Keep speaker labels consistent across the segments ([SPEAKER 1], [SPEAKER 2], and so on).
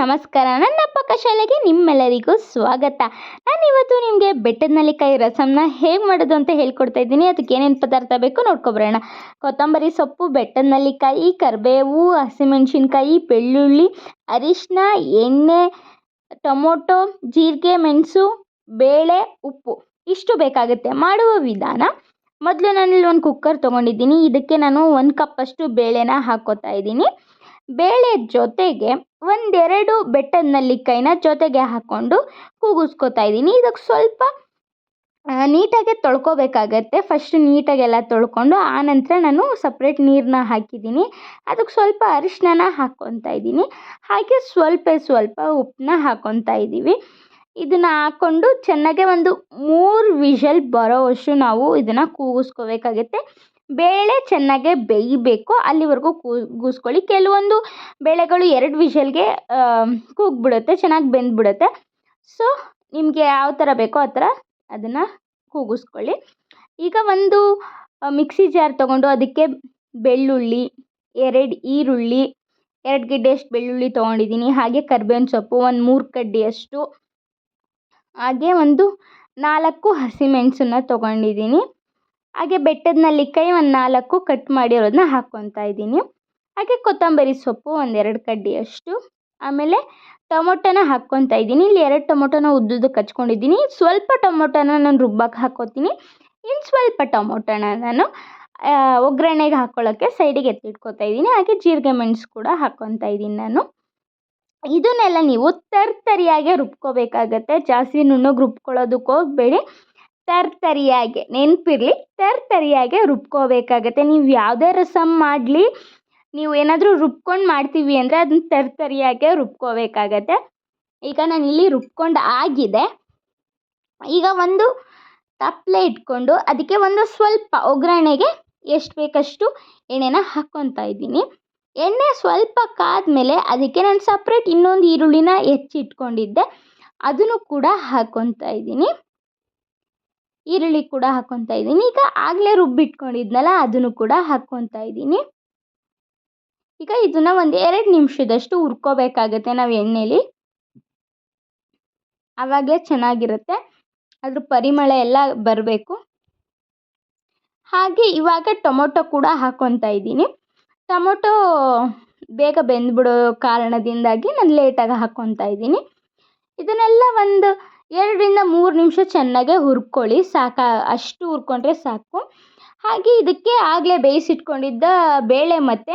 [SPEAKER 1] ನಮಸ್ಕಾರ. ನನ್ನ ಪಕ್ಕ ಶಾಲೆಗೆ ನಿಮ್ಮೆಲ್ಲರಿಗೂ ಸ್ವಾಗತ. ನಾನು ಇವತ್ತು ನಿಮಗೆ ಬೆಟ್ಟದ ನೆಲ್ಲಿಕಾಯಿ ರಸಮ್ನ ಹೇಗೆ ಮಾಡೋದು ಅಂತ ಹೇಳ್ಕೊಡ್ತಾ ಇದ್ದೀನಿ. ಅದಕ್ಕೆ ಏನೇನು ಪದಾರ್ಥ ಬೇಕು ನೋಡ್ಕೊಬರೋಣ. ಕೊತ್ತಂಬರಿ ಸೊಪ್ಪು ಬೆಟ್ಟದ ನೆಲ್ಲಿಕಾಯಿ ಕರಿಬೇವು, ಹಸಿಮೆಣಸಿನ್ಕಾಯಿ, ಬೆಳ್ಳುಳ್ಳಿ ಅರಿಶಿನ ಎಣ್ಣೆ, ಟೊಮೊಟೊ, ಜೀರಿಗೆ, ಮೆಣಸು, ಬೇಳೆ, ಉಪ್ಪು. ಇಷ್ಟು ಬೇಕಾಗುತ್ತೆ. ಮಾಡುವ ವಿಧಾನ, ಮೊದಲು ನಾನಿಲ್ಲಿ ಒಂದು ಕುಕ್ಕರ್ ತೊಗೊಂಡಿದ್ದೀನಿ. ಇದಕ್ಕೆ ನಾನು ಒಂದು ಕಪ್ಪಷ್ಟು ಬೇಳೆನ ಹಾಕ್ಕೋತಾ ಇದ್ದೀನಿ. ಬೇಳೆ ಜೊತೆಗೆ ಒಂದೆರಡು ಬೆಟ್ಟದ ನೆಲ್ಲಿಕಾಯಿನ ಜೊತೆಗೆ ಹಾಕ್ಕೊಂಡು ಕೂಗಿಸ್ಕೊತಾ ಇದ್ದೀನಿ. ಇದಕ್ಕೆ ಸ್ವಲ್ಪ ನೀಟಾಗಿ ತೊಳ್ಕೊಬೇಕಾಗತ್ತೆ. ಫಸ್ಟ್ ನೀಟಾಗೆಲ್ಲ ತೊಳ್ಕೊಂಡು ಆನಂತರ ನಾನು ಸಪ್ರೇಟ್ ನೀರನ್ನ ಹಾಕಿದ್ದೀನಿ. ಅದಕ್ಕೆ ಸ್ವಲ್ಪ ಅರಿಶಿನ ಹಾಕ್ಕೊತಾ ಇದ್ದೀನಿ. ಹಾಗೆ ಸ್ವಲ್ಪ ಸ್ವಲ್ಪ ಉಪ್ಪನ್ನ ಹಾಕ್ಕೊತಾ ಇದ್ದೀವಿ. ಇದನ್ನು ಹಾಕ್ಕೊಂಡು ಚೆನ್ನಾಗೆ ಒಂದು ಮೂರು ವಿಷಲ್ ಬರೋವಷ್ಟು ನಾವು ಇದನ್ನು ಕೂಗಿಸ್ಕೋಬೇಕಾಗತ್ತೆ. ಬೇಳೆ ಚೆನ್ನಾಗಿ ಬೇಯಬೇಕು. ಅಲ್ಲಿವರೆಗೂ ಕೂಗಿಸ್ಕೊಳ್ಳಿ ಕೆಲವೊಂದು ಬೇಳೆಗಳು ಎರಡು ವಿಷಲ್ಗೆ ಕೂಗ್ಬಿಡುತ್ತೆ, ಚೆನ್ನಾಗಿ ಬೆಂದ್ಬಿಡುತ್ತೆ. ಸೊ ನಿಮಗೆ ಯಾವ ಥರ ಬೇಕೋ ಆ ಥರ ಅದನ್ನು ಕೂಗಿಸ್ಕೊಳ್ಳಿ. ಈಗ ಒಂದು ಮಿಕ್ಸಿ ಜಾರ್ ತೊಗೊಂಡು ಅದಕ್ಕೆ ಬೆಳ್ಳುಳ್ಳಿ, ಎರಡು ಈರುಳ್ಳಿ, ಎರಡು ಗೆಡ್ಡೆಯಷ್ಟು ಬೆಳ್ಳುಳ್ಳಿ ತೊಗೊಂಡಿದ್ದೀನಿ. ಹಾಗೆ ಕರ್ಬೇವಿನ ಸೊಪ್ಪು ಒಂದು ಮೂರು ಕಡ್ಡಿಯಷ್ಟು ಹಾಗೆ ಒಂದು ನಾಲ್ಕು ಹಸಿಮೆಣಸನ್ನ ತೊಗೊಂಡಿದ್ದೀನಿ. ಹಾಗೆ ಬೆಟ್ಟದ ನೆಲ್ಲಿಕಾಯಿ ಒಂದು ನಾಲ್ಕು ಕಟ್ ಮಾಡಿರೋದನ್ನ ಹಾಕ್ಕೊತಾ ಇದ್ದೀನಿ. ಹಾಗೆ ಕೊತ್ತಂಬರಿ ಸೊಪ್ಪು ಒಂದೆರಡು ಕಡ್ಡಿಯಷ್ಟು. ಆಮೇಲೆ ಟೊಮೊಟೊನ ಹಾಕ್ಕೊತಾ ಇದ್ದೀನಿ. ಇಲ್ಲಿ ಎರಡು ಟೊಮೊಟೊನ ಉದ್ದುದ್ದು ಹಚ್ಕೊಂಡಿದ್ದೀನಿ ಸ್ವಲ್ಪ ಟೊಮೊಟೊನ ನಾನು ರುಬ್ಬಕ್ಕೆ ಹಾಕ್ಕೋತೀನಿ ಇನ್ನು ಸ್ವಲ್ಪ ಟೊಮೊಟೊನ ನಾನು ಒಗ್ಗರಣೆಗೆ ಹಾಕ್ಕೊಳ್ಳೋಕ್ಕೆ ಸೈಡಿಗೆ ಎತ್ತಿಟ್ಕೊತಾ ಇದ್ದೀನಿ. ಹಾಗೆ ಜೀರಿಗೆ ಮೆಣಸು ಕೂಡ ಹಾಕ್ಕೊತಾ ಇದ್ದೀನಿ ನಾನು. ಇದನ್ನೆಲ್ಲ ನೀವು ತರ್ತರಿಯಾಗೆ ರುಬ್ಕೋಬೇಕಾಗತ್ತೆ. ಜಾಸ್ತಿ ನುಣ್ಣಗೆ ರುಬ್ಕೊಳ್ಳೋದಕ್ಕೆ ಹೋಗಬೇಡಿ. ತರ್ತರಿಯಾಗೆ, ನೆನಪಿರಲಿ, ತರ್ತರಿಯಾಗೆ ರುಬ್ಕೋಬೇಕಾಗತ್ತೆ. ನೀವು ಯಾವುದೇ ರಸಮ್ ಮಾಡಲಿ, ನೀವು ಏನಾದರೂ ರುಬ್ಕೊಂಡು ಮಾಡ್ತೀವಿ ಅಂದರೆ ಅದನ್ನ ತರ್ತರಿಯಾಗೆ ರುಬ್ಕೋಬೇಕಾಗತ್ತೆ. ಈಗ ನಾನು ಇಲ್ಲಿ ರುಬ್ಕೊಂಡು ಆಗಿದೆ. ಈಗ ಒಂದು ತಪ್ಪಲೆ ಇಟ್ಕೊಂಡು ಅದಕ್ಕೆ ಒಂದು ಸ್ವಲ್ಪ ಒಗ್ಗರಣೆಗೆ ಎಷ್ಟು ಬೇಕಷ್ಟು ಎಣ್ಣೆನ ಹಾಕ್ಕೊತಾ ಇದ್ದೀನಿ. ಎಣ್ಣೆ ಸ್ವಲ್ಪ ಕಾದ್ಮೇಲೆ ಅದಕ್ಕೆ ನಾನು ಸಪ್ರೇಟ್ ಇನ್ನೊಂದು ಈರುಳ್ಳಿನ ಹೆಚ್ಚಿಟ್ಕೊಂಡಿದ್ದೆ. ಅದನ್ನು ಕೂಡ ಹಾಕ್ಕೊತಾ ಇದ್ದೀನಿ. ಈರುಳ್ಳಿ ಕೂಡ ಹಾಕ್ಕೊತಾ ಇದ್ದೀನಿ. ಈಗ ಆಗಲೇ ರುಬ್ಬಿಟ್ಕೊಂಡಿದ್ನಲ್ಲ, ಅದನ್ನು ಕೂಡ ಹಾಕ್ಕೊತಾ ಇದ್ದೀನಿ. ಈಗ ಇದನ್ನು ಒಂದು ಎರಡು ನಿಮಿಷದಷ್ಟು ಹುರ್ಕೋಬೇಕಾಗತ್ತೆ ನಾವು ಎಣ್ಣೆಲಿ. ಆವಾಗಲೇ ಚೆನ್ನಾಗಿರುತ್ತೆ. ಅದ್ರ ಪರಿಮಳ ಎಲ್ಲ ಬರಬೇಕು. ಹಾಗೆ ಇವಾಗ ಟೊಮೊಟೊ ಕೂಡ ಹಾಕ್ಕೊತಾ ಇದ್ದೀನಿ. ಟೊಮೊಟೊ ಬೇಗ ಬೆಂದ್ಬಿಡೋ ಕಾರಣದಿಂದಾಗಿ ನಾನು ಲೇಟಾಗಿ ಹಾಕ್ಕೊತಾ ಇದ್ದೀನಿ. ಇದನ್ನೆಲ್ಲ ಒಂದು ಎರಡರಿಂದ ಮೂರು ನಿಮಿಷ ಚೆನ್ನಾಗೆ ಹುರ್ಕೊಳ್ಳಿ. ಸಾಕು, ಅಷ್ಟು ಹುರ್ಕೊಂಡ್ರೆ ಸಾಕು. ಹಾಗೆ ಇದಕ್ಕೆ ಆಗಲೇ ಬೇಯಿಸಿಟ್ಕೊಂಡಿದ್ದ ಬೇಳೆ ಮತ್ತು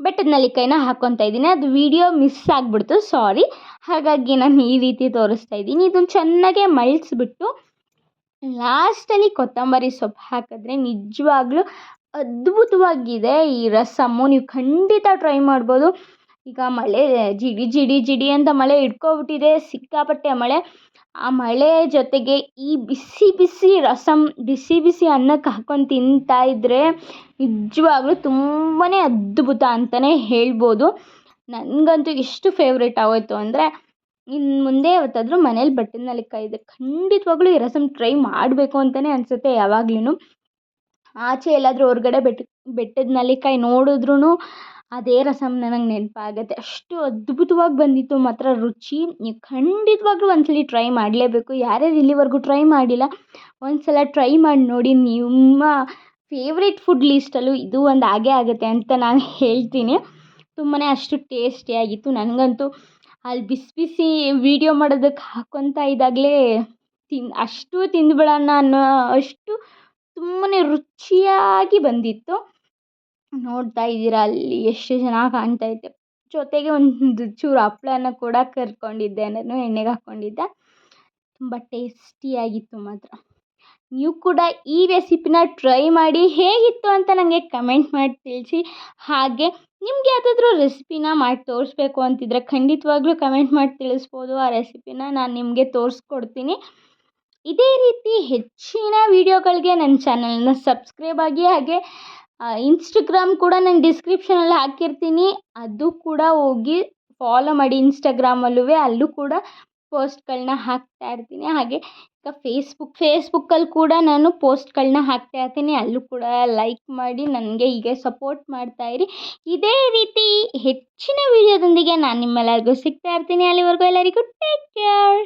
[SPEAKER 1] ಬೆಟ್ಟದ ನಲ್ಲಿಕಾಯಿನ ಹಾಕ್ಕೊತಾ ಇದ್ದೀನಿ. ಅದು ವಿಡಿಯೋ ಮಿಸ್ ಆಗಿಬಿಡ್ತು ಸಾರಿ ಹಾಗಾಗಿ ನಾನು ಈ ರೀತಿ ತೋರಿಸ್ತಾ ಇದ್ದೀನಿ. ಇದನ್ನು ಚೆನ್ನಾಗೆ ಮಳ್ಳಿಸ್ಬಿಟ್ಟು ಲಾಸ್ಟಲ್ಲಿ ಕೊತ್ತಂಬರಿ ಸೊಪ್ಪು ಹಾಕಿದ್ರೆ ನಿಜವಾಗ್ಲೂ ಅದ್ಭುತವಾಗಿದೆ ಈ ರಸಮ್ಮು. ನೀವು ಖಂಡಿತ ಟ್ರೈ ಮಾಡ್ಬೋದು. ಈಗ ಮಳೆ ಜಿಡಿ ಜಿಡಿ ಜಿಡಿ ಅಂತ ಮಳೆ ಹಿಡ್ಕೊಬಿಟ್ಟಿದೆ, ಸಿಕ್ಕಾಪಟ್ಟೆ ಮಳೆ. ಆ ಮಳೆ ಜೊತೆಗೆ ಈ ಬಿಸಿ ಬಿಸಿ ರಸಮ್ ಬಿಸಿ ಬಿಸಿ ಅನ್ನಕ್ಕೆ ಹಾಕ್ಕೊಂಡು ತಿಂತಾ ಇದ್ದರೆ ನಿಜವಾಗ್ಲೂ ತುಂಬಾ ಅದ್ಭುತ ಅಂತಲೇ ಹೇಳ್ಬೋದು. ನನಗಂತೂ ಎಷ್ಟು ಫೇವ್ರೇಟ್ ಆಗೋಯ್ತು ಅಂದರೆ ಇನ್ನು ಮುಂದೆ ಯಾವತ್ತಾದರೂ ಮನೇಲಿ ಬೆಟ್ಟದ ನೆಲ್ಲಿಕಾಯಿ ಇದೆ ಖಂಡಿತವಾಗ್ಲೂ ಈ ರಸಮ್ ಟ್ರೈ ಮಾಡಬೇಕು ಅಂತಲೇ ಅನಿಸುತ್ತೆ ಯಾವಾಗ್ಲೂ ಆಚೆ ಎಲ್ಲಾದರೂ ಹೊರ್ಗಡೆ ಬೆಟ್ಟ ಬೆಟ್ಟದ ನೆಲ್ಲಿಕಾಯಿ ನೋಡಿದ್ರೂ ಅದೇ ರಸಮ್ ನನಗೆ ನೆನಪಾಗತ್ತೆ. ಅಷ್ಟು ಅದ್ಭುತವಾಗಿ ಬಂದಿತ್ತು. ಮಾತ್ರ ರುಚಿ ನೀವು ಖಂಡಿತವಾಗ್ಲೂ ಒಂದ್ಸಲ ಟ್ರೈ ಮಾಡಲೇಬೇಕು. ಯಾರ್ಯಾರು ಇಲ್ಲಿವರೆಗೂ ಟ್ರೈ ಮಾಡಿಲ್ಲ ಒಂದು ಸಲ ಟ್ರೈ ಮಾಡಿ ನೋಡಿ. ನಿಮ್ಮ ಫೇವ್ರೇಟ್ ಫುಡ್ ಲೀಸ್ಟಲ್ಲೂ ಇದು ಒಂದು ಆಗೇ ಆಗುತ್ತೆ ಅಂತ ನಾನು ಹೇಳ್ತೀನಿ. ತುಂಬಾ ಅಷ್ಟು ಟೇಸ್ಟಿಯಾಗಿತ್ತು ನನಗಂತೂ ಅಲ್ಲಿ ಬಿಸಿ ಬಿಸಿ ವೀಡಿಯೋ ಮಾಡೋದಕ್ಕೆ ಹಾಕೊತ ಇದ್ದಾಗಲೇ ತಿನ್, ಅಷ್ಟು ತಿಂದ್ಬಿಡೋಣ ಅನ್ನೋ ಅಷ್ಟು ತುಂಬಾ ರುಚಿಯಾಗಿ ಬಂದಿತ್ತು. ನೋಡ್ತಾ ಇದ್ದೀರಾ? ಅಲ್ಲಿ ಎಷ್ಟು ಚೆನ್ನಾಗಿ ಕಾಣ್ತಾ ಇದೆ ಜೊತೆಗೆ ಒಂದು ಚೂರು ಹಪ್ಳನ ಕೂಡ ಕರ್ಕೊಂಡಿದ್ದೆ ನಾನು ಎಣ್ಣೆಗೆ ಹಾಕ್ಕೊಂಡಿದ್ದೆ. ತುಂಬ ಟೇಸ್ಟಿಯಾಗಿತ್ತು ಮಾತ್ರ. ನೀವು ಕೂಡ ಈ ರೆಸಿಪಿನ ಟ್ರೈ ಮಾಡಿ ಹೇಗಿತ್ತು ಅಂತ ನನಗೆ ಕಮೆಂಟ್ ಮಾಡಿ ತಿಳಿಸಿ. ಹಾಗೆ ನಿಮ್ಗೆ ಯಾವುದಾದ್ರೂ ರೆಸಿಪಿನ ಮಾಡಿ ತೋರಿಸ್ಬೇಕು ಅಂತಿದ್ರೆ ಖಂಡಿತವಾಗ್ಲೂ ಕಮೆಂಟ್ ಮಾಡಿ ತಿಳಿಸ್ಬೋದು. ಆ ರೆಸಿಪಿನ ನಾನು ನಿಮಗೆ ತೋರಿಸ್ಕೊಡ್ತೀನಿ. ಇದೇ ರೀತಿ ಹೆಚ್ಚಿನ ವೀಡಿಯೋಗಳಿಗೆ ನನ್ನ ಚಾನಲ್ನ ಸಬ್ಸ್ಕ್ರೈಬ್ ಆಗಿ ಹಾಗೆ ಇನ್ಸ್ಟಾಗ್ರಾಮ್ ಕೂಡ ನಾನು ಡಿಸ್ಕ್ರಿಪ್ಷನಲ್ಲಿ ಹಾಕಿರ್ತೀನಿ. ಅದು ಕೂಡ ಹೋಗಿ ಫಾಲೋ ಮಾಡಿ ಇನ್ಸ್ಟಾಗ್ರಾಮಲ್ಲೂ ಅಲ್ಲೂ ಕೂಡ ಪೋಸ್ಟ್ಗಳನ್ನ ಹಾಕ್ತಾ ಇರ್ತೀನಿ. ಹಾಗೆ ಈಗ ಫೇಸ್ಬುಕ್ ಫೇಸ್ಬುಕ್ಕಲ್ಲಿ ಕೂಡ ನಾನು ಪೋಸ್ಟ್ಗಳನ್ನ ಹಾಕ್ತಾ ಇರ್ತೀನಿ. ಅಲ್ಲೂ ಕೂಡ ಲೈಕ್ ಮಾಡಿ ನನಗೆ ಹೀಗೆ ಸಪೋರ್ಟ್ ಮಾಡ್ತಾ ಇರಿ. ಇದೇ ರೀತಿ ಹೆಚ್ಚಿನ ವೀಡಿಯೋದೊಂದಿಗೆ ನಾನು ನಿಮ್ಮೆಲ್ಲರಿಗೂ ಸಿಗ್ತಾ ಇರ್ತೀನಿ. ಅಲ್ಲಿವರೆಗೂ ಎಲ್ಲರಿಗೂ ಟೇಕ್ ಕೇರ್